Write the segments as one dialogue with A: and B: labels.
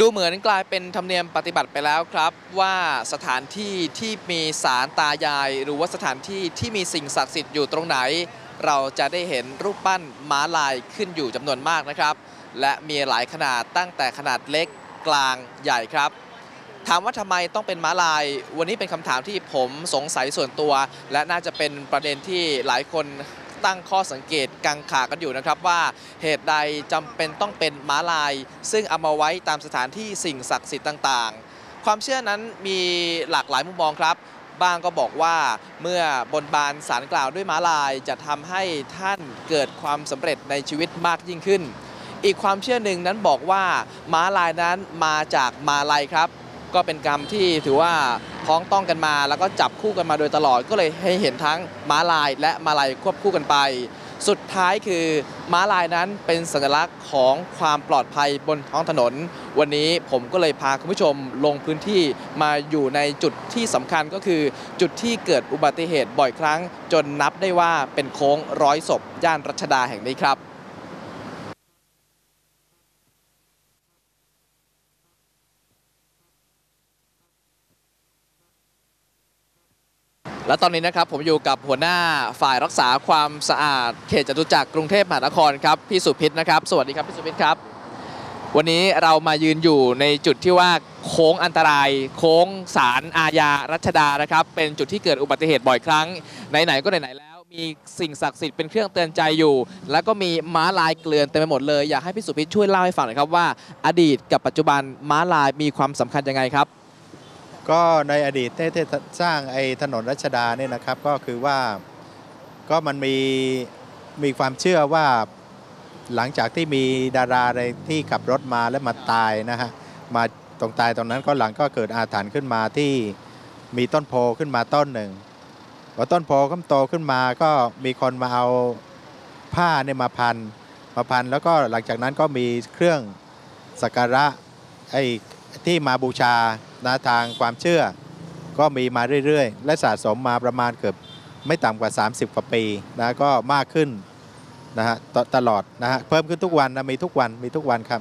A: ดูเหมือนกลายเป็นธรรมเนียมปฏิบัติไปแล้วครับ ว่าสถานที่ที่มีสารตายาย หรือว่าสถานที่ที่มีสิ่งศักดิ์สิทธิ์อยู่ตรงไหน เราจะได้เห็นรูปปั้นม้าลายขึ้นอยู่จำนวนมากนะครับ และมีหลายขนาดตั้งแต่ขนาดเล็กกลางใหญ่ครับถามว่าทำไมต้องเป็นม้าลาย วันนี้เป็นคำถามที่ผมสงสัยส่วนตัว และน่าจะเป็นประเด็นที่หลายคน ตั้งข้อสังเกตกังขากันอยู่นะครับว่าเหตุใดจำเป็นต้องเป็นม้าลาย ซึ่งเอามาไว้ตามสถานที่สิ่งศักดิ์สิทธิ์ต่างๆ ความเชื่อนั้นมีหลากหลายมุมมองครับบางก็บอกว่าเมื่อบนบานสารกล่าวด้วยม้าลายจะทำให้ท่านเกิดความสำเร็จในชีวิตมากยิ่งขึ้น อีกความเชื่อหนึ่งนั้นบอกว่าม้าลายนั้นมาจากมาลายครับ ก็เป็นกรรมที่ถือว่าพ้องต้องกันมา แล้วก็จับคู่กันมาโดยตลอด ก็เลยให้เห็นทั้งม้าลายและมาลายควบคู่กันไป สุดท้ายคือม้าลายนั้นเป็นสัญลักษณ์ของความปลอดภัยบนท้องถนน วันนี้ผมก็เลยพาคุณผู้ชมลงพื้นที่มาอยู่ในจุดที่สำคัญก็คือ จุดที่เกิดอุบัติเหตุบ่อยครั้ง จนนับได้ว่าเป็นโค้งร้อยศพย่านรัชดาแห่งนี้ครับ และตอนนี้นะครับผมอยู่กับหัวหน้าฝ่ายรักษาความสะอาด เขตจตุจักรกรุงเทพมหานครครับพี่สุพิษนะครับ สวัสดีครับพี่สุพิษครับ วันนี้เรามายืนอยู่ในจุดที่ว่าโค้งอันตราย โค้งสารอาญารัชดานะครับ เป็นจุดที่เกิดอุบัติเหตุบ่อยครั้งไหนๆก็ไหนๆแล้วมีสิ่งศักดิ์สิทธิ์เป็นเครื่องเตือนใจอยู่ แล้วก็มีม้าลายเกลื่อนเต็มไปหมดเลยอยากให้พี่สุพิษช่วยเล่าให้ฟังหน่อยครับว่า อดีตกับปัจจุบันม้าลายมีความสำคัญยังไงครับ
B: ก็ในอดีตที่สร้างไอ้ถนนรัชดาเนี่ยนะครับก็คือว่าก็มันมีมีความเชื่อว่าหลังจากที่มีดาราอะไรที่ขับรถมาแล้วมาตายนะฮะมาตรงตายตรงนั้นก็หลังก็เกิดอาถรรพ์ขึ้นมาที่มีต้นโพขึ้นมาต้นหนึ่งพอต้นโพขึ้นโตขึ้นมาก็มีคนมาเอาผ้าเนี่ยมาพันมาพัน แล้วก็หลังจากนั้นก็มีเครื่องสักการะไอ้ ที่มาบูชานะทางความเชื่อ ก็มีมาเรื่อยๆ และสะสมมาประมาณเกือบไม่ต่ำกว่า 30 กว่าปีนะก็มากขึ้นนะฮะตตลอดนะฮะเพิ่มขึ้นทุกวันนะมีทุกวันมีทุกวันครับ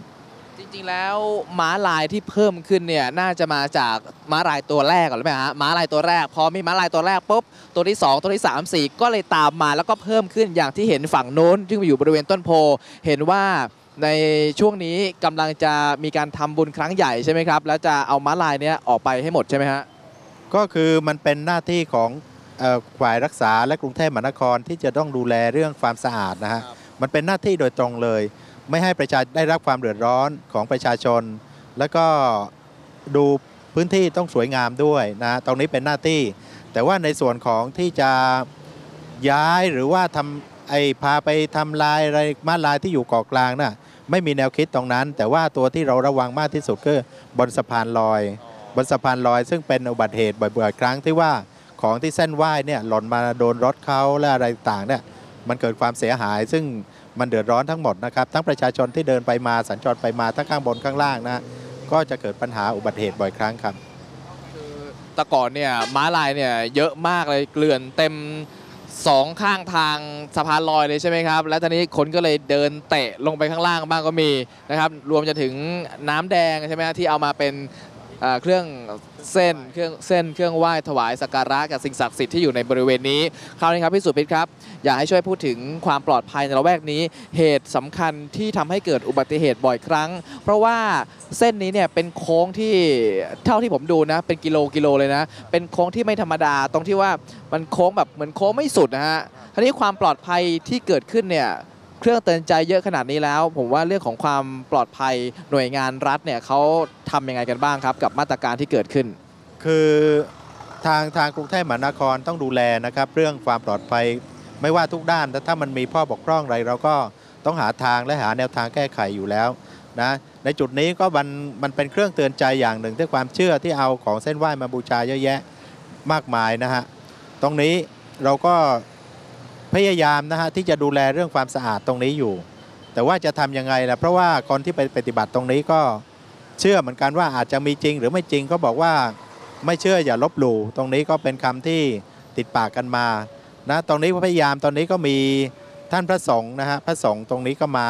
A: จริงๆแล้วม้าลายที่เพิ่มขึ้นเนี่ยน่าจะมาจากม้าลายตัวแรกก่อนหรือเปล่าฮะม้าลายตัวแรก พอมีม้าลายตัวแรกปุ๊บตัวที่ 2 ตัวที่ 3 4 ก็เลยตามมาแล้วก็เพิ่มขึ้นอย่างที่เห็นฝั่งโน้นที่อยู่บริเวณต้นโพเห็นว่า ในช่วงนี้กำลังจะมีการทำบุญครั้งใหญ่ใช่ไหมครับ แล้วจะเอาม้าลายเนี้ยออกไปให้หมดใช่ไหมฮะ
B: ก็คือมันเป็นหน้าที่ของเอ่อฝ่ายรักษาและกรุงเทพมหานครที่จะต้องดูแลเรื่องความสะอาดนะฮะ
A: ครับ
B: มันเป็นหน้าที่โดยตรงเลย ไม่ให้ประชาได้รับความเดือดร้อนของประชาชน แล้วก็ดูพื้นที่ต้องสวยงามด้วยนะตรงนี้เป็นหน้าที่ แต่ว่าในส่วนของที่จะย้ายหรือว่าทำไอ้พาไปทำลายอะไรมาลายที่อยู่เกาะกลางน่ะ ไม่มีแนวคิดตรงนั้น แต่ว่าตัวที่เราระวังมากที่สุดคือบนสะพานลอย บนสะพานลอย ซึ่งเป็นอุบัติเหตุบ่อยๆครั้งที่ว่าของที่เส้นไหว้เนี่ยหล่นมาโดนรถเขาและอะไรต่างเนี่ยมันเกิดความเสียหาย ซึ่งมันเดือดร้อนทั้งหมดนะครับทั้งประชาชนที่เดินไปมาสัญจรไปมาทั้งข้างบนข้างล่างนะก็จะเกิดปัญหาอุบัติเหตุบ่อยครั้งครับ
A: แต่ก่อนเนี่ยม้าลายเนี่ยเยอะมากเลยเกลื่อนเต็ม สองข้างทางสะพานลอยเลยใช่ไหมครับ และตอนนี้คนก็เลยเดินเตะลงไปข้างล่างบ้างก็มีนะครับ รวมจะถึงน้ำแดงใช่ไหมที่เอามาเป็น เครื่องเส้นเครื่องเส้นเครื่องไหว้ถวายสักการะกับสิ่งศักดิ์สิทธิ์ที่อยู่ในบริเวณนี้คราวนี้ครับพี่สุพิษครับ อยากให้ช่วยพูดถึงความปลอดภัยในละแวกนี้ เหตุสำคัญที่ทำให้เกิดอุบัติเหตุบ่อยครั้ง เพราะว่าเส้นนี้เนี่ยเป็นโค้งที่เท่าที่ผมดูนะ เป็นกิโลกิโลเลยนะ เป็นโค้งที่ไม่ธรรมดาตรงที่ว่ามันโค้งแบบเหมือนโค้งไม่สุดนะฮะทีนี้ความปลอดภัยที่เกิดขึ้นเนี่ย เครื่องเตือนใจเยอะขนาดนี้แล้ว ผมว่าเรื่องของความปลอดภัยหน่วยงานรัฐเนี่ยเขาทำยังไงกันบ้างครับ กับมาตรการที่เกิดขึ้น
B: คือทางทางกรุงเทพมหานครต้องดูแลนะครับ เรื่องความปลอดภัยไม่ว่าทุกด้านแต่ถ้ามันมีข้อบกพร่องอะไรเราก็ต้องหาทางและหาแนวทางแก้ไขอยู่แล้วนะในจุดนี้ก็มันมันเป็นเครื่องเตือนใจอย่างหนึ่งที่ความเชื่อที่เอาของเส้นไหว้มาบูชาเยอะแยะมากมายนะฮะตรงนี้เราก็ พยายามนะฮะที่จะดูแลเรื่องความสะอาดตรงนี้อยู่ แต่ว่าจะทำยังไงล่ะเพราะว่าคนที่ไปปฏิบัติตรงนี้ก็เชื่อเหมือนกันว่าอาจจะมีจริง หรือไม่จริงก็บอกว่าไม่เชื่ออย่าลบหลู่ตรงนี้ก็เป็นคำที่ติดปากกันมานะตรงนี้พยายามตอนนี้ก็มีท่านพระสงฆ์นะฮะพระสงฆ์ตรงนี้ก็มา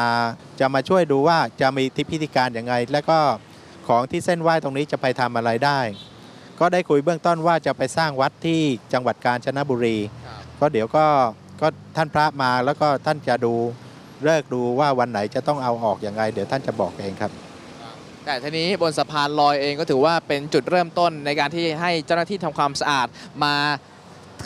B: จะมาช่วยดูว่าจะมีทิพิธีการอย่างไง แล้วก็ของที่เส้นไหว้ตรงนี้จะไปทำอะไรได้ ก็ได้คุยเบื้องต้นว่าจะไปสร้างวัดที่จังหวัดกาญจนบุรี ก็เดี๋ยวก็ ก็ท่านพระมาแล้วก็ท่านจะดูเลิกดูว่าวันไหนจะต้องเอาออกอย่างไรเดี๋ยวท่านจะบอกเองครับ
A: แต่ทีนี้บนสะพานลอยเองก็ถือว่าเป็นจุดเริ่มต้นในการที่ให้เจ้าหน้าที่ทำความสะอาดมา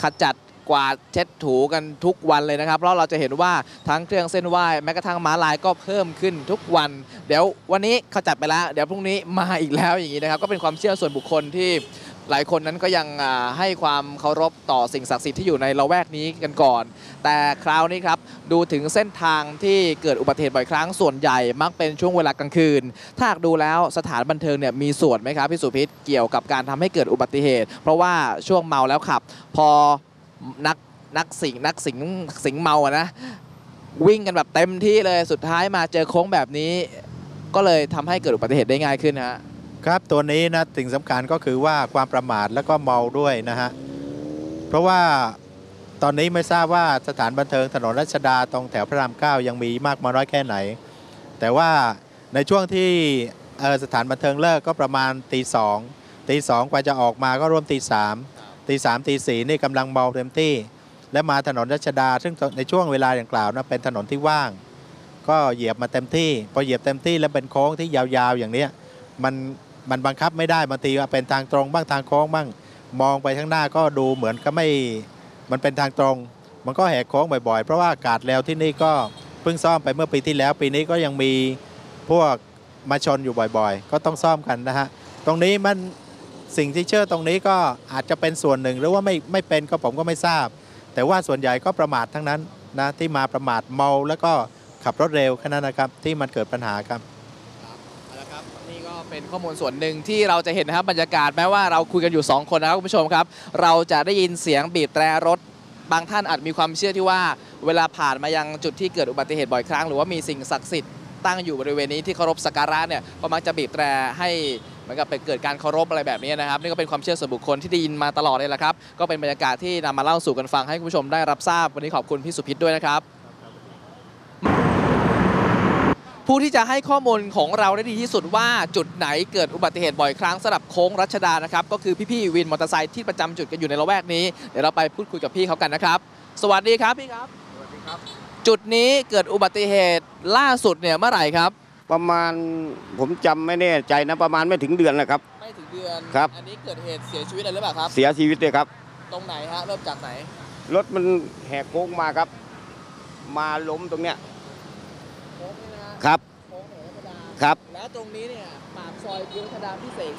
A: ขจัดกวาดเช็ดถูกันทุกวันเลยนะครับ เพราะเราจะเห็นว่าทั้งเครื่องเส้นไหว้แม้กระทั่งม้าลายก็เพิ่มขึ้นทุกวัน เดี๋ยววันนี้ขจัดไปแล้ว เดี๋ยวพรุ่งนี้มาอีกแล้วอย่างนี้นะครับ ก็เป็นความเชื่อส่วนบุคคลที่ หลายคนนั้นก็ยังให้ความเคารพต่อสิ่งศักดิ์สิทธิ์ที่อยู่ในละแวกนี้กันก่อน แต่คราวนี้ครับดูถึงเส้นทางที่เกิดอุบัติเหตุบ่อยครั้งส่วนใหญ่มักเป็นช่วงเวลากลางคืน ถ้าหากดูแล้วสถานบันเทิงเนี่ยมีส่วนไหมครับพี่สุพิษเกี่ยวกับการทำให้เกิดอุบัติเหตุ เพราะว่าช่วงเมาแล้วขับ พอนักนักสิงนักสิงสิงเมาอะนะวิ่งกันแบบเต็มที่เลยสุดท้ายมาเจอโค้งแบบนี้ ก็เลยทำให้เกิดอุบัติเหตุได้ง่ายขึ้นนะฮะ
B: ครับตัวนี้นะสิ่งสำคัญก็คือว่าความประมาทแล้วก็เมาด้วยนะฮะเพราะว่าตอนนี้ไม่ทราบว่าสถานบันเทิงถนนรัชดาตรงแถวพระรามเก้ายังมีมากมาน้อยแค่ไหน แต่ว่าในช่วงที่สถานบันเทิงเลิกก็ประมาณตีสองตีสองกว่าจะออกมาก็ร่วมตีสามตีสามตีสี่นี่กำลังเมาเต็มที่ และมาถนนรัชดา ซึ่งในช่วงเวลาอย่างกล่าวนะเป็นถนนที่ว่าง ก็เหยียบมาเต็มที่ พอเหยียบเต็มที่แล้วเป็นโค้งที่ยาวๆอย่างเนี้ยมัน มันบังคับไม่ได้บางทีเป็นทางตรงบ้างทางโค้งบ้างมองไปข้างหน้าก็ดูเหมือนก็ไม่มันเป็นทางตรง มันก็แหกโค้งบ่อยๆ เพราะว่าอากาศแล้วที่นี่ก็เพิ่งซ่อมไปเมื่อปีที่แล้ว ปีนี้ก็ยังมีพวกมาชนอยู่บ่อยๆ ก็ต้องซ่อมกันนะฮะตรงนี้มันสิ่งที่เชื่อตรงนี้ก็อาจจะเป็นส่วนหนึ่ง หรือว่าไม่ไม่เป็นก็ผมก็ไม่ทราบ แต่ว่าส่วนใหญ่ก็ประมาททั้งนั้นนะที่มาประมาทเมาแล้วก็ขับรถเร็วแค่นั้นนะครับที่มันเกิดปัญหาครับ
A: เอาละครับนี่ก็ เป็นข้อมูลส่วนหนึ่งที่เราจะเห็นนะครับบรรยากาศแม้ว่าเราคุยกันอยู่ 2 คนนะครับคุณผู้ชมครับ เราจะได้ยินเสียงบีบแตรรถบางท่านอาจมีความเชื่อที่ว่า เวลาผ่านมายังจุดที่เกิดอุบัติเหตุบ่อยครั้ง หรือว่ามีสิ่งศักดิ์สิทธิ์ตั้งอยู่บริเวณนี้ที่เคารพสักการะเนี่ยก็มักจะบีบแตรให้เหมือนกับเป็นเกิดการเคารพอะไรแบบนี้นะครับ นี่ก็เป็นความเชื่อส่วนบุคคลที่ได้ยินมาตลอดเลยละครับ ก็เป็นบรรยากาศที่นำมาเล่าสู่กันฟังให้คุณผู้ชมได้รับทราบวันนี้ขอบคุณพี่สุพิษด้วยนะครับ ผู้ที่จะให้ข้อมูลของเราได้ดีที่สุดว่าจุดไหนเกิดอุบัติเหตุบ่อยครั้งสำหรับโค้งรัชดานะครับก็คือพี่ๆวินมอเตอร์ไซค์ที่ประจำจุดกันอยู่ในละแวกนี้เดี๋ยวเราไปพูดคุยกับพี่เขากันนะครับ สวัสดีครับพี่ครับ
C: สวัสดีครับ
A: จุดนี้เกิดอุบัติเหตุล่าสุดเนี่ยเมื่อไหร่ครับ
C: ประมาณผมจำไม่แน่ใจนะประมาณไม่ถึงเดือนนะครับ
A: ไม่ถึงเดือน
C: ครับ
A: อันนี้เกิดเหตุเสียชีวิตอะไรหรือเปล่าครับ
C: เสียชีวิตเลยครับ
A: ตรงไหนฮะเริ่มจากไหน
C: รถมันแหกโค้งมาครับ มาล้มตรงเนี้ย
A: โค้งนี่นะฮะ
C: ครับ
A: โค้งรัชดา
C: ครับ
A: แล้วตรงนี้เนี่ยปากซอยพิวธดาพิเศษ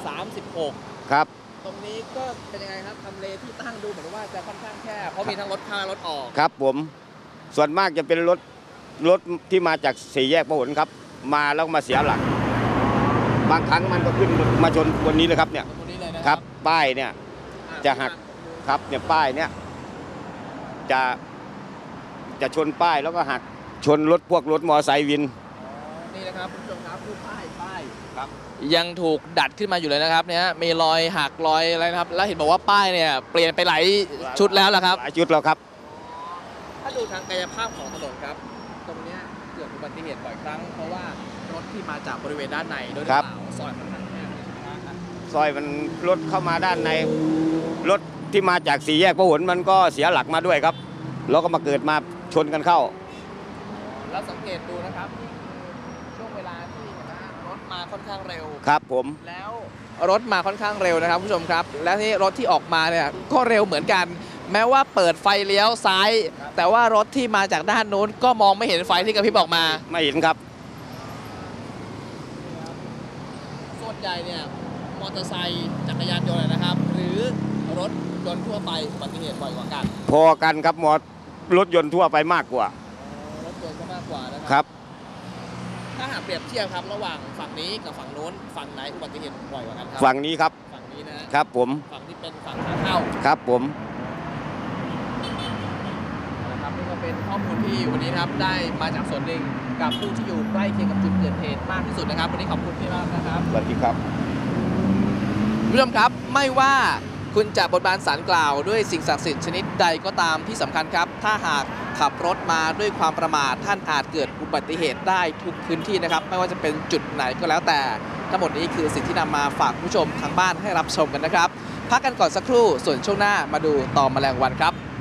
A: 36
C: ครับ
A: ตรงนี้ก็เป็นยังไงครับทำเลที่ตั้งดูเหมือนว่าจะค่อนข้างแคบเพราะมีทั้งรถเข้ารถออก
C: ครับผม ส่วนมากจะเป็นรถรถที่มาจากสี่แยกพหลครับ มาแล้วมาเสียหลัก บางครั้งมันก็ขึ้นมาชนวันนี้เลยครับเนี่ย
A: ตรงนี้เลยนะ
C: ครับป้ายเนี่ย
A: อ่
C: จะหัก ครับเนี่ยป้ายเนี่ยจะจะชนป้ายแล้วก็หักชนรถพวกรถมอไซค์วิน
A: นี่นะ ครับคุณผู้ชมครับคือป้ายป้าย
C: ครับ
A: ยังถูกดัดขึ้นมาอยู่เลยนะครับเนี่ยมีรอยหักรอยอะไรนะครับ แล้วเห็นบอกว่าป้ายเนี่ยเปลี่ยนไปหลายชุดแล้วล่ะครับ
C: หลายชุดแล้วครับ
A: ถ้าดูทางกายภาพของถนนครับ ตรงเนี้ยเกิดอุบัติเหตุบ่อยครั้ง เพราะว่ารถที่มาจากบริเวณด้านในด้วยหรือ
C: ครับ
A: เปล่าซอยค่อนข้างแคบนะครับ
C: ซอยมันรถเข้ามาด้านในรถที่มาจากสี่แยกพหลมันก็เสียหลักมาด้วยครับแล้วก็มาเกิดมาชนกันเข้า
A: แล้วสังเกตดูนะครับ ค่อนข้างเร็ว
C: ครับผม
A: แล้วรถมาค่อนข้างเร็วนะครับคุณผู้ชมครับ และที่รถที่ออกมาเนี่ยก็เร็วเหมือนกัน แม้ว่าเปิดไฟเลี้ยวซ้าย แต่ว่ารถที่มาจากด้านนู้นก็มองไม่เห็นไฟที่กระพริบออกมา
C: ไม่เห็นครับ
A: ส่วนใหญ่เนี่ยมอเตอร์ไซค์จักรยานยนต์นะครับ หรือรถยนต์ทั่วไปอุบัติเหตุบ่อยกว่ากัน
C: พอกันครับมอรถยนต์ทั่วไปมากกว่า
A: รถยนต์ก็มากกว่านะค
C: ครับ
A: ถ้าหากเปรียบเทียบครับระหว่างฝั่งนี้กับฝั่งนู้นฝั่งไหนอุบัติเหตุบ่อยกว่ากันครั
C: ฝั่งนี้ครับ
A: ฝั่งนี้นะฮะ
C: ครับ ผม
A: ฝั่งที่เป็นฝั่งขาเข้า
C: ครับผม
A: นะครับนี่ก็เป็นข้อมูลที่วันนี้นะครับได้มาจากส่วนหนึ่งกับผู้ที่อยู่ใกล้เคียงกับจุดเกิดเหตุมากที่สุดนะครับ วันนี้ขอบคุณพี่มากนะครับ
C: สวัสดีครับ
A: คุณผู้ชมครับไม่ว่า คุณจะบนบานสารกล่าวด้วยสิ่งศักดิ์สิทธิ์ชนิดใดก็ตามที่สำคัญครับ ถ้าหากขับรถมาด้วยความประมาทท่านอาจเกิดอุบัติเหตุได้ทุกพื้นที่นะครับ ไม่ว่าจะเป็นจุดไหนก็แล้วแต่ ทั้งหมดนี้คือสิ่งที่นำมาฝากผู้ชมทางบ้านให้รับชมกันนะครับ พักกันก่อนสักครู่ส่วนช่วงหน้ามาดูต่อแมลงวันครับ